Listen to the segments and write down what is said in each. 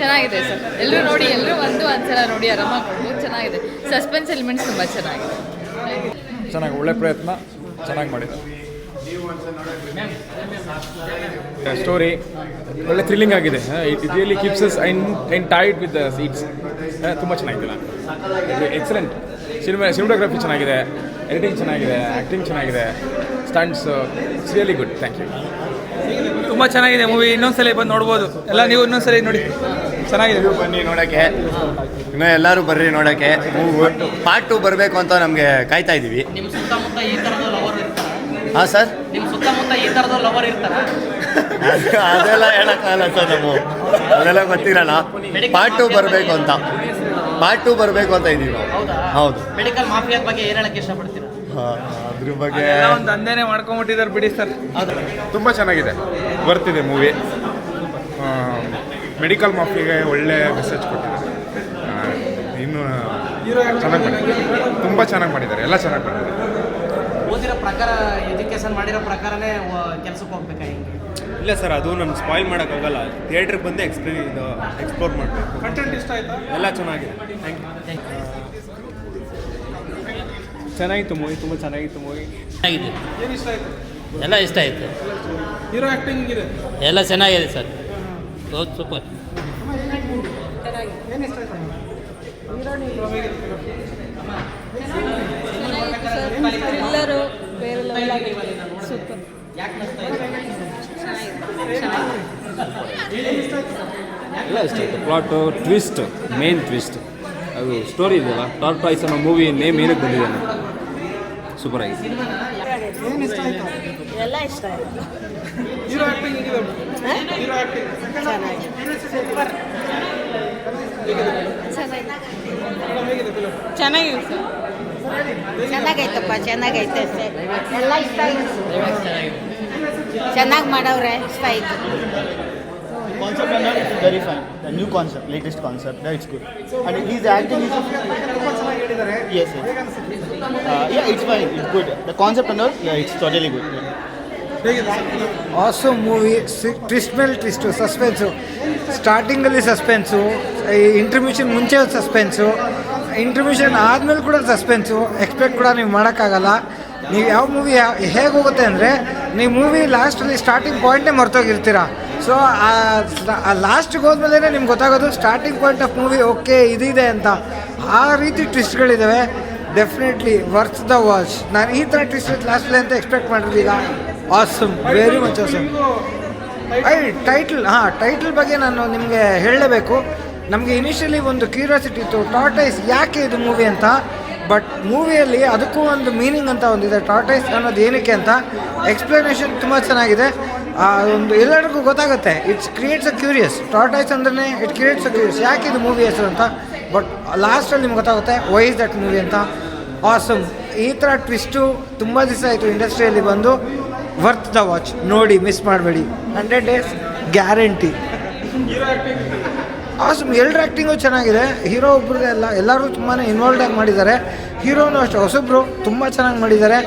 ಚೆನ್ನಾಗಿದೆ ಸರ್. ಎಲ್ಲರೂ ನೋಡಿ, ಎಲ್ಲರೂ ಒಂದು ಒಂದ್ಸಲ ನೋಡಿ ಆರಾಮಾಗಿ ಚೆನ್ನಾಗಿದೆ. ಸಸ್ಪೆನ್ಸ್ ಎಲಿಮೆಂಟ್ಸ್ ತುಂಬ ಚೆನ್ನಾಗಿದೆ. ಚೆನ್ನಾಗಿ, ಒಳ್ಳೆ ಪ್ರಯತ್ನ. ಚೆನ್ನಾಗಿ ಮಾಡಿದೆ ಸ್ಟೋರಿ ಒಳ್ಳೆ ಥ್ರಿಲ್ಲಿಂಗ್ ಆಗಿದೆ. It really keeps us in in tied with the seats ತುಂಬ ಚೆನ್ನಾಗಿದೆ ಎಕ್ಸಲೆಂಟ್ ಸಿನಿಮಾ ಸಿನಿಮಾಗ್ರಫಿ ಚೆನ್ನಾಗಿದೆ. ಎಡಿಟಿಂಗ್ ಚೆನ್ನಾಗಿದೆ. ಆ್ಯಕ್ಟಿಂಗ್ ಚೆನ್ನಾಗಿದೆ. Stunts it's really good thank you ತುಂಬ ಚೆನ್ನಾಗಿದೆ ಮೂವಿ. ಇನ್ನೊಂದ್ಸಲ ಬಂದು ನೋಡ್ಬೋದು. ಎಲ್ಲ ನೀವು ಇನ್ನೊಂದ್ಸಲ ನೋಡಿ. ಚೆನ್ನಾಗಿದೆ. ಬನ್ನಿ ನೋಡೋಕ್ಕೆ. ಇನ್ನು ಎಲ್ಲರೂ ಬರ್ರಿ ನೋಡೋಕ್ಕೆ. ಪಾರ್ಟ್ ಟು ಬರಬೇಕು ಅಂತ ನಮಗೆ ಕಾಯ್ತಾ ಇದ್ದೀವಿ ನಿಮ್ಮ ಸುತ್ತಮುತ್ತ ಈ ಥರದ ಲವರ್ ಇರ್ತಾರ. ಹಾಂ ಸರ್? ನಿಮ್ಮ ಸುತ್ತಮುತ್ತ ಈ ಥರದ ಲವರ್ ಇರ್ತಾರ? ಅದೆಲ್ಲ ಹೇಳೋಕ್ಕಾಗಲ್ಲ ಸರ್ ನಾವು ಅದೆಲ್ಲ ಗೊತ್ತಿರಲ್ಲ. ಪಾರ್ಟ್ ಟು ಬರಬೇಕು ಅಂತ. ಪಾರ್ಟ್ ಟು ಬರಬೇಕು ಅಂತ ಇದ್ದೀವಿ ನಾವು. ಹೌದಾ? ಹೌದು. ಮೆಡಿಕಲ್ ಮಾಫಿಯಾದ ಬಗ್ಗೆ ಏನು ಹೇಳಕ್ಕೆ ಇಷ್ಟಪಡ್ತೀರಾ? ಅದ್ರ ಬಗ್ಗೆ ಒಂದು ದಂಧೆನೇ ಮಾಡ್ಕೊಂಬಿಟ್ಟಿದ್ದಾರೆ ಬಿಡಿ ಸರ್. ತುಂಬ ಚೆನ್ನಾಗಿದೆ. ಬರ್ತಿದೆ ಮೂವಿ ಮೆಡಿಕಲ್ ಮಾಫಿಗೆ ಒಳ್ಳೆ ಮೆಸೇಜ್ ಕೊಟ್ಟಿದ್ದಾರೆ. ಇನ್ನು ಚೆನ್ನಾಗಿ ಮಾಡಿದ್ದಾರೆ. ತುಂಬ ಚೆನ್ನಾಗಿ ಮಾಡಿದ್ದಾರೆ. ಎಲ್ಲ ಚೆನ್ನಾಗಿ ಮಾಡಿದ್ದಾರೆ. ಓದಿರೋ ಪ್ರಕಾರ ಎಜುಕೇಶನ್ ಮಾಡಿರೋ ಪ್ರಕಾರನೇ ಕೆಲಸಕ್ಕೆ ಹೋಗ್ಬೇಕಾ ಹಿಂಗೆ? ಇಲ್ಲ ಸರ್ ಅದು ನಾನು ಸ್ಪಾಯ್ಲ್ ಮಾಡೋಕ್ಕಾಗಲ್ಲ ಥಿಯೇಟ್ರಿಗೆ ಬಂದು ಎಕ್ಸ್ಪ್ಲೇ ಇದು ಎಕ್ಸ್ಪ್ಲೋರ್ ಮಾಡಬೇಕು. ಕಂಟೆಂಟ್ ಇಷ್ಟ ಆಯಿತಾ? ಎಲ್ಲ ಚೆನ್ನಾಗಿದೆ. ಥ್ಯಾಂಕ್ ಯು ಚೆನ್ನಾಗಿತ್ತು ಮೂವಿ ತುಂಬ ಚೆನ್ನಾಗಿತ್ತು ಮೂವಿ. ಚೆನ್ನಾಗಿದೆ. ಏನು ಇಷ್ಟ ಆಯ್ತು? ಎಲ್ಲ ಇಷ್ಟ ಆಯಿತು. ಹೀರೋ ಆ್ಯಕ್ಟಿಂಗ್ ಇದೆ ಎಲ್ಲ ಚೆನ್ನಾಗಿದೆ ಸರ್. ಹೌದು ಸೂಪರ್. ಏನು ಇಷ್ಟ ಆಯ್ತು? ಬೇರೆ ಸೂಪರ್ ಎಲ್ಲ ಇಷ್ಟ ಆಯಿತು ಪ್ಲಾಟು ಟ್ವಿಸ್ಟ್ ಮೇನ್ ಟ್ವಿಸ್ಟ್ ಅದು ಸ್ಟೋರಿ ಇದೆಯಲ್ಲ? ಟಾರ್ಟಾಯ್ಸ್ ಅನ್ನೋ ಮೂವಿ ನೇಮ್ ಏನಕ್ಕೆ ಬಂದಿದೆ? ಸೂಪರ್ ಆಗಿದೆ. ಏನು ಇಷ್ಟ ಆಯ್ತು? ಎಲ್ಲ ಇಷ್ಟ ಆಯ್ತು. ಹೀರೋ ಹೀರೋ ಚೆನ್ನಾಗಿದೆ. ಸರ್ ಚೆನ್ನಾಗೈತಪ್ಪ ಚೆನ್ನಾಗೈತೆ. ಎಲ್ಲ ಇಷ್ಟ ಆಯ್ತು. ಚೆನ್ನಾಗಿ ಮಾಡವ್ರೆ ಇಷ್ಟ ಆಯ್ತು. Fine and new concept latest concept The good and latest acting that ಇದರ ಕಾನ್ಸೆಪ್ಟ್ ಅನಲ್ ಯ it's totally good take it awesome movie ಟ್ರಿಸ್ಮೆಲ್ twist suspense starting ಅಲ್ಲಿ ಸಸ್ಪೆನ್ಸ್ ಇಂಟರ್ವ್ಯೂಷನ್ ಮುಂಚೆ ಸಸ್ಪೆನ್ಸು ಇಂಟರ್ವ್ಯೂಷನ್ ಆದಮೇಲೆ ಕೂಡ ಸಸ್ಪೆನ್ಸು ಎಕ್ಸ್ಪೆಕ್ಟ್ ಕೂಡ ನೀವು ಮಾಡೋಕ್ಕಾಗಲ್ಲ. ನೀವು ಯಾವ ಮೂವಿ ಹೇಗೆ ಹೋಗುತ್ತೆ ಅಂದರೆ, ನೀವು ಮೂವಿ ಲಾಸ್ಟಲ್ಲಿ ಸ್ಟಾರ್ಟಿಂಗ್ ಪಾಯಿಂಟೇ ಮರ್ತೋಗಿರ್ತೀರ. ಸೊ ಆ ಲಾಸ್ಟಿಗೆ ಹೋದ್ಮೇಲೆ ನಿಮ್ಗೆ ಗೊತ್ತಾಗೋದು starting point of movie okay ಇದಿದೆ ಅಂತ. ಆ ರೀತಿ ಟ್ವಿಸ್ಟ್ಗಳಿದ್ದಾವೆ ಡೆಫಿನೆಟ್ಲಿ ವರ್ತ್ ದ ವಾಚ್ ನಾನು ಈ ಥರ ಟ್ವಿಸ್ಟ್ ಲಾಸ್ಟಲ್ಲಿ ಅಂತ ಎಕ್ಸ್ಪೆಕ್ಟ್ ಮಾಡಿರಲಿಲ್ಲ. Awesome very much awesome I title ಹಾಂ ಟೈಟಲ್ ಬಗ್ಗೆ ನಾನು ನಿಮಗೆ ಹೇಳಲೇಬೇಕು. ನಮಗೆ ಇನಿಷಿಯಲಿ ಒಂದು ಕ್ಯೂರಿಯಾಸಿಟಿ ಇತ್ತು ಟಾಟೈಸ್ ಯಾಕೆ ಇದು ಮೂವಿ ಅಂತ? ಬಟ್ ಮೂವಿಯಲ್ಲಿ ಅದಕ್ಕೂ ಒಂದು ಮೀನಿಂಗ್ ಅಂತ ಒಂದಿದೆ ಟಾರ್ಟೈಸ್ ಅನ್ನೋದು ಏನಕ್ಕೆ ಅಂತ ಎಕ್ಸ್ಪ್ಲನೇಷನ್ ತುಂಬ ಚೆನ್ನಾಗಿದೆ. ಒಂದು ಎಲ್ಲರಿಗೂ ಗೊತ್ತಾಗುತ್ತೆ. It's creates a curious tortoise ಅಂದ್ರೆ ಇಟ್ ಕ್ರಿಯೇಟ್ಸ್ ಅ ಕ್ಯೂರಿಯಸ್ ಯಾಕೆ ಇದು ಮೂವಿ ಹೆಸರು ಅಂತ? ಬಟ್ ಲಾಸ್ಟಲ್ಲಿ ನಿಮ್ಗೆ ಗೊತ್ತಾಗುತ್ತೆ ವೈ ಇಸ್ ದಟ್ ಮೂವಿ ಅಂತ? ಆಸಮ್ ಈ ಥರ ಟ್ವಿಸ್ಟು ತುಂಬ ದಿವಸ ಆಯಿತು ಇಂಡಸ್ಟ್ರಿಯಲ್ಲಿ ಬಂದು ವರ್ತ್ ದ ವಾಚ್ ನೋಡಿ ಮಿಸ್ ಮಾಡಬೇಡಿ. ಹಂಡ್ರೆಡ್ ಡೇಸ್ ಗ್ಯಾರಂಟಿ ಆಸಮ್ ಎಲ್ರ ಆ್ಯಕ್ಟಿಂಗು ಚೆನ್ನಾಗಿದೆ. ಹೀರೋ ಒಬ್ಬರಿಗೆ ಎಲ್ಲ ಎಲ್ಲರೂ ತುಂಬಾ ಇನ್ವಾಲ್ವ್ ಆಗಿ ಮಾಡಿದ್ದಾರೆ. ಹೀರೋನು ಅಷ್ಟೇ, ಹೊಸಬ್ರು ತುಂಬ ಚೆನ್ನಾಗಿ ಮಾಡಿದ್ದಾರೆ.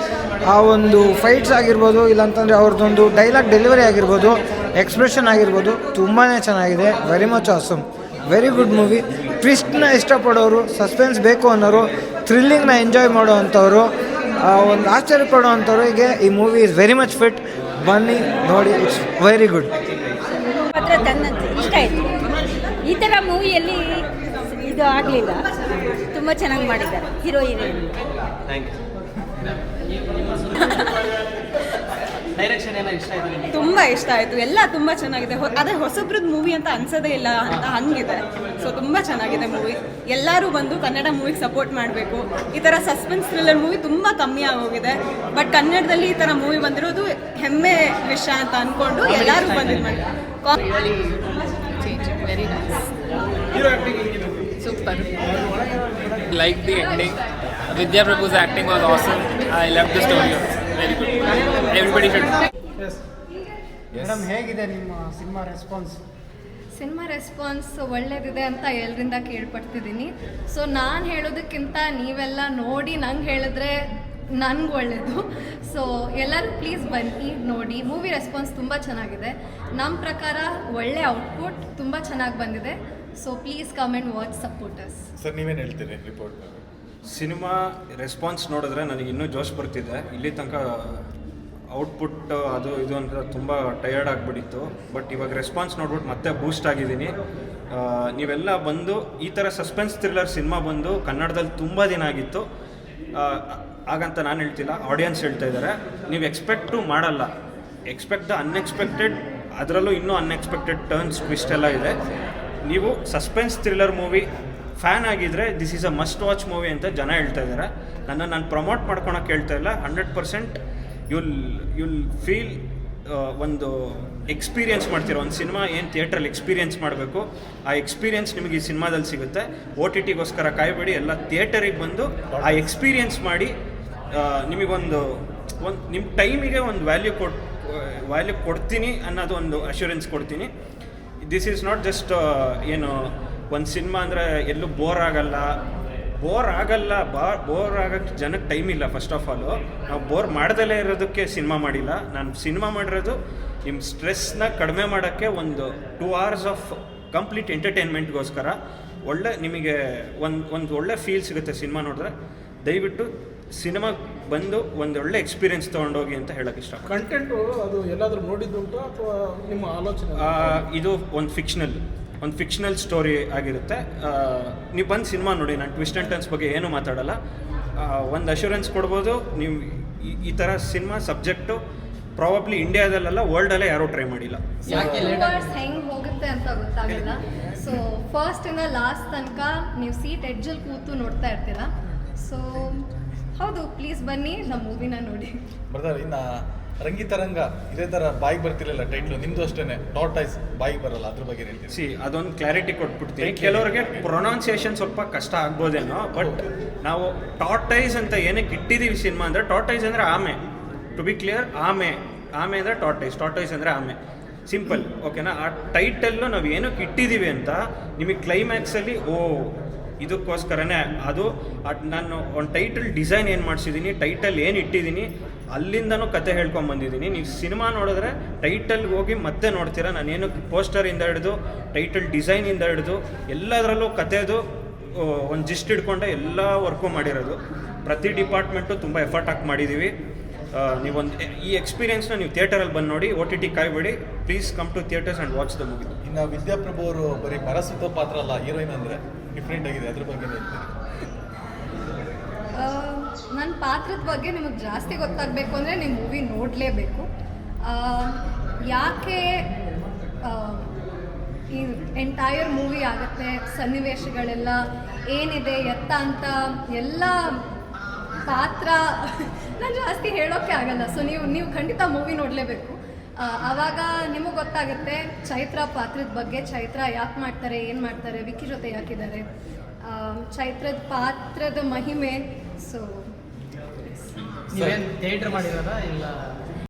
ಆ ಒಂದು ಫೈಟ್ಸ್ ಆಗಿರ್ಬೋದು, ಇಲ್ಲಾಂತಂದರೆ ಅವ್ರದ್ದೊಂದು ಡೈಲಾಗ್ ಡೆಲಿವರಿ ಆಗಿರ್ಬೋದು ಎಕ್ಸ್ಪ್ರೆಷನ್ ಆಗಿರ್ಬೋದು ತುಂಬಾ ಚೆನ್ನಾಗಿದೆ. Very much awesome very good movie ಟ್ವಿಸ್ಟ್ನ ಇಷ್ಟಪಡೋರು ಸಸ್ಪೆನ್ಸ್ ಬೇಕು ಅನ್ನೋರು ಥ್ರಿಲ್ಲಿಂಗ್ನ ಎಂಜಾಯ್ ಮಾಡೋ ಅಂಥವ್ರು ಒಂದು ಆಶ್ಚರ್ಯ ಪಡೋವಂಥವ್ರಿಗೆ ಈ movie is very much fit ಬನ್ನಿ, ನೋಡಿ ಇಟ್ಸ್ ವೆರಿ ಗುಡ್ ಇಷ್ಟ ಆಯಿತು. ಈ ಥರ ಮೂವಿಯಲ್ಲಿ ಇದು ಆಗಲಿಲ್ಲ. ತುಂಬ ಚೆನ್ನಾಗಿ ಮಾಡಿದ್ದಾರೆ ಹೀರೋ ಹೀರೋಯಿನ್ ತುಂಬ ಇಷ್ಟ ಆಯಿತು. ಎಲ್ಲ ತುಂಬ ಚೆನ್ನಾಗಿದೆ. ಅದೇ ಹೊಸಬ್ರದ್ದು ಮೂವಿ ಅಂತ ಅನ್ಸೋದೇ ಇಲ್ಲ ಅಂತ ಹಂಗಿದೆ. ಸೊ ತುಂಬ ಚೆನ್ನಾಗಿದೆ ಮೂವಿ. ಎಲ್ಲರೂ ಬಂದು ಕನ್ನಡ ಮೂವಿಗೆ ಸಪೋರ್ಟ್ ಮಾಡಬೇಕು. ಈ ಥರ ಸಸ್ಪೆನ್ಸ್ ಥ್ರಿಲ್ಲರ್ ಮೂವಿ ತುಂಬ ಕಮ್ಮಿ ಆಗೋಗಿದೆ. ಬಟ್ ಕನ್ನಡದಲ್ಲಿ ಈ ಥರ ಮೂವಿ ಬಂದಿರೋದು ಹೆಮ್ಮೆ ವಿಷಯ ಅಂತ ಅಂದ್ಕೊಂಡು ಎಲ್ಲರೂ ಬಂದಿದ್ದು ಮಾಡಿ very Very nice. Super like the ending. Vidya Prabhu's acting was awesome. I love the story. Very good. Everybody should. Madam ಹೇಗಿದೆ ನಿಮ್ಮ ಸಿನಿಮಾ ರೆಸ್ಪಾನ್ಸ್ ಸಿನಿಮಾ ರೆಸ್ಪಾನ್ಸ್ ಒಳ್ಳೇದಿದೆ ಅಂತ ಎಲ್ಲರಿಂದ ಕೇಳ್ಪಡ್ತಿದ್ದೀನಿ ಸೊ ನಾನು ಹೇಳೋದಕ್ಕಿಂತ ನೀವೆಲ್ಲ ನೋಡಿ ನಂಗೆ ಹೇಳಿದ್ರೆ ನನಗೆ ಒಳ್ಳೆಯದು ಸೊ ಎಲ್ಲರೂ ಪ್ಲೀಸ್ ಬನ್ನಿ ನೋಡಿ. ಮೂವಿ ರೆಸ್ಪಾನ್ಸ್ ತುಂಬ ಚೆನ್ನಾಗಿದೆ. ನಮ್ಮ ಪ್ರಕಾರ ಒಳ್ಳೆ ಔಟ್ಪುಟ್ ತುಂಬ ಚೆನ್ನಾಗಿ ಬಂದಿದೆ. So please come and watch supporters sir ನೀವೇನು ಹೇಳ್ತೀರಿ ರಿಪೋರ್ಟ್ ಸಿನಿಮಾ ರೆಸ್ಪಾನ್ಸ್ ನೋಡಿದ್ರೆ ನನಗೆ ಇನ್ನೂ ಜೋಶ್ ಬರ್ತಿದೆ. ಇಲ್ಲಿ ತನಕ ಔಟ್ಪುಟ್ ಅದು ಇದು ಅಂತ ತುಂಬ ಟಯರ್ಡ್ ಆಗಿಬಿಟ್ಟಿತ್ತು. ಬಟ್ ಇವಾಗ ರೆಸ್ಪಾನ್ಸ್ ನೋಡ್ಬಿಟ್ಟು ಮತ್ತೆ ಬೂಸ್ಟ್ ಆಗಿದ್ದೀನಿ. ನೀವೆಲ್ಲ ಬಂದು ಈ ಥರ ಸಸ್ಪೆನ್ಸ್ ಥ್ರಿಲ್ಲರ್ ಸಿನಿಮಾ ಬಂದು ಕನ್ನಡದಲ್ಲಿ ತುಂಬ ದಿನ ಆಗಿತ್ತು. ಹಾಗಂತ ನಾನು ಹೇಳ್ತಿಲ್ಲ ಆಡಿಯನ್ಸ್ ಹೇಳ್ತಾ ಇದ್ದಾರೆ ನೀವು ಎಕ್ಸ್ಪೆಕ್ಟು ಮಾಡಲ್ಲ. ಎಕ್ಸ್ಪೆಕ್ಟ್ ದ ಅನ್ಎಕ್ಸ್ಪೆಕ್ಟೆಡ್ ಅದರಲ್ಲೂ ಇನ್ನೂ ಅನ್ಎಕ್ಸ್ಪೆಕ್ಟೆಡ್ ಟರ್ನ್ಸ್ ಟ್ವಿಸ್ಟ್ ಎಲ್ಲ ಇದೆ. ನೀವು ಸಸ್ಪೆನ್ಸ್ ಥ್ರಿಲ್ಲರ್ ಮೂವಿ ಫ್ಯಾನ್ ಆಗಿದ್ರೆ this is a must watch movie ಅಂತ ಜನ ಹೇಳ್ತಾ ಇದ್ದಾರೆ ನನ್ನ ನಾನು ಪ್ರಮೋಟ್ ಮಾಡ್ಕೊಳಕ್ಕೆ ಹೇಳ್ತಾ ಇಲ್ಲ. Hundred percent you'll you'll feel ಒಂದು ಎಕ್ಸ್ಪೀರಿಯನ್ಸ್ ಮಾಡ್ತೀರ. ಒಂದು ಸಿನಿಮಾ ಏನು ಥಿಯೇಟ್ರಲ್ಲಿ ಎಕ್ಸ್ಪೀರಿಯನ್ಸ್ ಮಾಡಬೇಕು, ಆ ಎಕ್ಸ್ಪೀರಿಯನ್ಸ್ ನಿಮಗೆ ಈ ಸಿನಿಮಾದಲ್ಲಿ ಸಿಗುತ್ತೆ. ಓ ಟಿ ಟಿಗೋಸ್ಕರ ಕಾಯಬೇಡಿ. ಎಲ್ಲ ಥಿಯೇಟರಿಗೆ ಬಂದು ಆ ಎಕ್ಸ್ಪೀರಿಯನ್ಸ್ ಮಾಡಿ ನಿಮಗೊಂದು ಒಂದು ನಿಮ್ಮ ಟೈಮಿಗೆ ಒಂದು ವ್ಯಾಲ್ಯೂ ಕೊಟ್ ವ್ಯಾಲ್ಯೂ ಕೊಡ್ತೀನಿ ಅನ್ನೋದು ಒಂದು ಅಶ್ಯೂರೆನ್ಸ್ ಕೊಡ್ತೀನಿ. ದಿಸ್ ಈಸ್ ನಾಟ್ ಜಸ್ಟ್ ಏನು, ಒಂದು ಸಿನಿಮಾ ಅಂದರೆ ಎಲ್ಲೂ ಬೋರ್ ಆಗಲ್ಲ. ಬೋರ್ ಆಗಲ್ಲ, ಬಾ ಬೋರ್ ಆಗೋಕ್ಕೆ ಜನಕ್ಕೆ ಟೈಮ್ ಇಲ್ಲ ಫಸ್ಟ್ ಆಫ್ ಆಲು ನಾವು ಬೋರ್ ಮಾಡ್ದಲೇ ಇರೋದಕ್ಕೆ ಸಿನಿಮಾ ಮಾಡಿಲ್ಲ. ನಾನು ಸಿನಿಮಾ ಮಾಡಿರೋದು ನಿಮ್ಮ ಸ್ಟ್ರೆಸ್ನ ಕಡಿಮೆ ಮಾಡೋಕ್ಕೆ ಒಂದು ಟೂ ಅವರ್ಸ್ ಆಫ್ ಕಂಪ್ಲೀಟ್ ಎಂಟರ್ಟೈನ್ಮೆಂಟ್ಗೋಸ್ಕರ ಒಳ್ಳೆ ನಿಮಗೆ ಒಂದು ಒಂದು ಒಳ್ಳೆ ಫೀಲ್ ಸಿಗುತ್ತೆ ಸಿನಿಮಾ ನೋಡಿದ್ರೆ. ದಯವಿಟ್ಟು ಸಿನಿಮಾ ಬಂದು ಒಂದು ಒಳ್ಳೆ ಎಕ್ಸ್ಪೀರಿಯನ್ಸ್ ತೊಗೊಂಡೋಗಿ ಅಂತ ಹೇಳಕ್ಕೆ ಇಷ್ಟ ಕಂಟೆಂಟು ಅದು ಎಲ್ಲಾದರೂ ನೋಡಿದ್ದುಂಟು ಅಥವಾ ನಿಮ್ಮ ಆಲೋಚನೆ? ಇದು ಒಂದು ಫಿಕ್ಷನಲ್ ಒಂದು ಫಿಕ್ಷನಲ್ ಸ್ಟೋರಿ ಆಗಿರುತ್ತೆ. ನೀವು ಬಂದು ಸಿನಿಮಾ ನೋಡಿ ನಾನು ಟ್ವಿಸ್ಟ್ ಆ್ಯಂಡ್ ಟರ್ನ್ಸ್ ಬಗ್ಗೆ ಏನೂ ಮಾತಾಡಲ್ಲ. ಒಂದು ಅಶ್ಯೂರೆನ್ಸ್ ಕೊಡ್ಬೋದು ನೀವು ಈ- ಈ ಥರ ಸಿನಿಮಾ ಸಬ್ಜೆಕ್ಟು ಪ್ರಾಬಬ್ಲಿ ಇಂಡಿಯಾದಲ್ಲೆಲ್ಲ ವರ್ಲ್ಡಲ್ಲೇ ಯಾರೂ ಟ್ರೈ ಮಾಡಿಲ್ಲ. ಹೆಂಗೆ ಹೋಗುತ್ತೆ ಅಂತ ಗೊತ್ತಾಗಲ್ಲ. ಸೊ ಫಸ್ಟಿಂದ ಲಾಸ್ಟ್ ತನಕ ನೀವು ಸೀಟ್ ಎಡ್ಜಲ್ಲಿ ಕೂತು ನೋಡ್ತಾ ಇರ್ತೀರಾ? ಸೊ ಹೌದು ಪ್ಲೀಸ್ ಬನ್ನಿ ನಮ್ಮ ಮೂವಿನ ನೋಡಿ. ಬರ್ತಾರೆ ಇನ್ನು ರಂಗಿತರಂಗ ಇದೇ ಥರ ಬಾಯಿ ಬರ್ತಿರಲಿಲ್ಲ ಟೈಟ್ಲು ನಿಮ್ಮದು ಅಷ್ಟೇ ಟಾರ್ಟೈಸ್ ಬಾಯಿಗೆ ಬರಲ್ಲ ಅದ್ರ ಬಗ್ಗೆ ಹೇಳ್ತೀವಿ ಸಿ ಅದೊಂದು ಕ್ಲಾರಿಟಿ ಕೊಟ್ಬಿಡ್ತೀನಿ. ಕೆಲವರಿಗೆ ಪ್ರೊನೌನ್ಸಿಯೇಷನ್ ಸ್ವಲ್ಪ ಕಷ್ಟ ಆಗ್ಬೋದೇನೋ ಬಟ್ ನಾವು ಟಾಟೈಸ್ ಅಂತ ಏನಕ್ಕೆ ಇಟ್ಟಿದ್ದೀವಿ ಸಿನಿಮಾ ಅಂದರೆ ಟಾಟೈಸ್ ಅಂದರೆ ಆಮೆ. ಟು ಬಿ ಕ್ಲಿಯರ್ ಆಮೆ. ಆಮೆ ಅಂದರೆ ಟಾಟೈಸ್ ಟಾಟೈಸ್ ಅಂದರೆ ಆಮೆ. ಸಿಂಪಲ್ ಓಕೆನಾ ಆ ಟೈಟಲ್ಲು ನಾವು ಏನಕ್ಕೆ ಇಟ್ಟಿದ್ದೀವಿ ಅಂತ ನಿಮಗೆ ಕ್ಲೈಮ್ಯಾಕ್ಸಲ್ಲಿ ಓ ಇದಕ್ಕೋಸ್ಕರನೇ ಅದು ನಾನು ಒಂದು ಟೈಟಲ್ ಡಿಸೈನ್ ಏನು ಮಾಡಿಸಿದ್ದೀನಿ ಟೈಟಲ್ ಏನು ಇಟ್ಟಿದ್ದೀನಿ ಅಲ್ಲಿಂದನೂ ಕತೆ ಹೇಳ್ಕೊಂಬಂದಿದ್ದೀನಿ ನೀವು ಸಿನಿಮಾ ನೋಡಿದ್ರೆ ಟೈಟಲ್ಗೆ ಹೋಗಿ ಮತ್ತೆ ನೋಡ್ತೀರಾ. ನಾನೇನು ಪೋಸ್ಟರಿಂದ ಹಿಡಿದು ಟೈಟಲ್ ಡಿಸೈನಿಂದ ಹಿಡಿದು, ಎಲ್ಲದರಲ್ಲೂ ಕತೆದು ಒಂದು ಜಿಸ್ಟ್ ಹಿಡ್ಕೊಂಡೆ ಎಲ್ಲ ವರ್ಕು ಮಾಡಿರೋದು. ಪ್ರತಿ ಡಿಪಾರ್ಟ್ಮೆಂಟು ತುಂಬ ಎಫರ್ಟ್ ಹಾಕಿ ಮಾಡಿದ್ದೀವಿ ನೀವೊಂದು ಈ ಎಕ್ಸ್ಪೀರಿಯನ್ಸ್ನ ನೀವು ಥಿಯೇಟರಲ್ಲಿ ಬಂದು ನೋಡಿ O T T ಕಾಯ್ಬೇಡಿ. Please come to theatres and watch the movie ಇನ್ನು ವಿದ್ಯಾಪ್ರಭು ಅವರು ಬರೀ ಮರ ಸುತ್ತೋ ಪಾತ್ರ ಅಲ್ಲ, ಹೀರೋಯಿನ್ ಅಂದರೆ. ಡಿಫ್ರೆಂಟ್ ಆಗಿದೆ, ಅದ್ರ ಬಗ್ಗೆ ನನ್ನ ಪಾತ್ರದ ಬಗ್ಗೆ ನಿಮಗೆ ಜಾಸ್ತಿ ಗೊತ್ತಾಗಬೇಕು ಅಂದರೆ ನೀವು ಮೂವಿ ನೋಡಲೇಬೇಕು. ಯಾಕೆ ಈ ಎಂಟೈರ್ ಮೂವಿ ಆಗುತ್ತೆ, ಸನ್ನಿವೇಶಗಳೆಲ್ಲ ಏನಿದೆ, ಎತ್ತ ಅಂತ ಎಲ್ಲ ಪಾತ್ರ, ನಾನು ಜಾಸ್ತಿ ಹೇಳೋಕ್ಕೆ ಆಗಲ್ಲ. ಸೊ ನೀವು ನೀವು ಖಂಡಿತ ಮೂವಿ ನೋಡಲೇಬೇಕು. ಆವಾಗ ನಿಮಗೆ ಗೊತ್ತಾಗುತ್ತೆ ಚೈತ್ರ ಪಾತ್ರದ ಬಗ್ಗೆ, ಚೈತ್ರ ಯಾಕೆ ಮಾಡ್ತಾರೆ, ಏನು ಮಾಡ್ತಾರೆ, ವಿಕ್ಕಿ ಜೊತೆ ಯಾಕಿದ್ದಾರೆ? ಚೈತ್ರದ ಪಾತ್ರದ ಮಹಿಮೆ ಸೊ ಥಿಯೇಟರ್ ಮಾಡಿರೋದಾ, ಇಲ್ಲ?